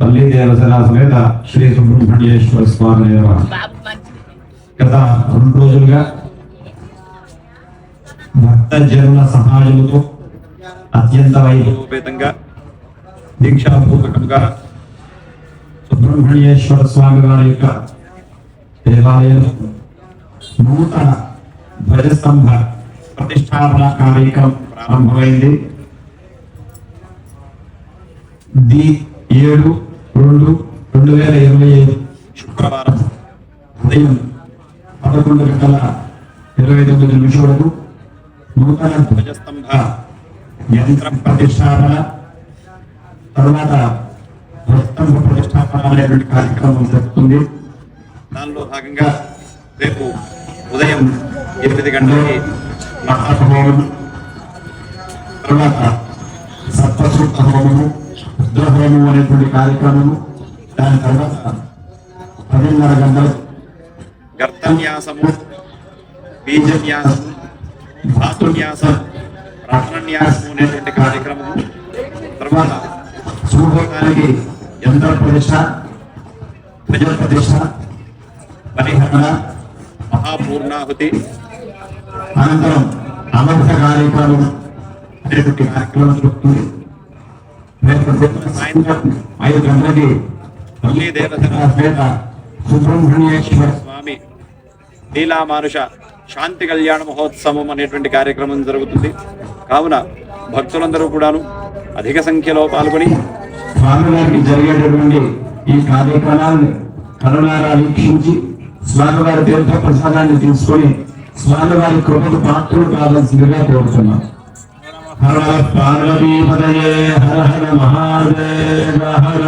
పల్లి దేవసేన సమేత శ్రీ సుబ్రహ్మణ్యేశ్వర స్వామి దేవ గత రెండు రోజులుగా భక్త జనుల సహాయముతో అత్యంత వైభవపేతంగా దీక్షాపూర్వకంగా సుబ్రహ్మణ్యేశ్వర స్వామి వారి యొక్క దేవాలయం నూతన ధ్వజస్తంభ ప్రతిష్టాపన కార్యక్రమం ప్రారంభమైంది. ది ఏడు రెండు రెండు వేల ఇరవై ఐదు శుక్రవారం ఉదయం పదకొండు గంటల ఇరవై తొమ్మిది నిమిషాలకు నూతన ధ్వజస్తంభ యంత్రం ప్రతిష్టాపన తర్వాత ధ్వజస్తంభ ప్రతిష్టాపన అనేటువంటి కార్యక్రమం జరుగుతుంది. దానిలో భాగంగా రేపు ఉదయం ఎనిమిది గంటలకి మహాభవనం తర్వాత సప్తసూక్త హోమము రుద్రహోమం అనేటువంటి కార్యక్రమము. దాని తర్వాత పదిన్నర గంటలు గర్తన్యాసము బీజన్యాసము ధాతున్యాసం ప్రాణన్యాసము అనేటువంటి కార్యక్రమము. తర్వాత శుభోగానికి యంత్ర ప్రతిష్ట ప్రజల ప్రతిష్ట పరిహరణ మహాపూర్ణాహుతి. అనంతరం అమర్థ కార్యక్రమం అనేటువంటి కార్యక్రమం జరుగుతుంది. ఐదు గంటలకి దేవతల సుబ్రహ్మణ్యేశ్వర స్వామి నీలామానుష శాంతి కళ్యాణ మహోత్సవం అనేటువంటి కార్యక్రమం జరుగుతుంది. కావున భక్తులందరూ కూడాను అధిక సంఖ్యలో పాల్గొని స్వామివారికి జరిగేటటువంటి ఈ కార్యక్రమాన్ని కరుణారా వీక్షించి స్వామివారి తీర్థ ప్రసాదాన్ని తీసుకొని స్వామివారి కృపకు పాత్రలు కావాల్సిందిగా కోరుతున్నాం. హర హర పార్వతీపదయే హర హర మహాదేవ హర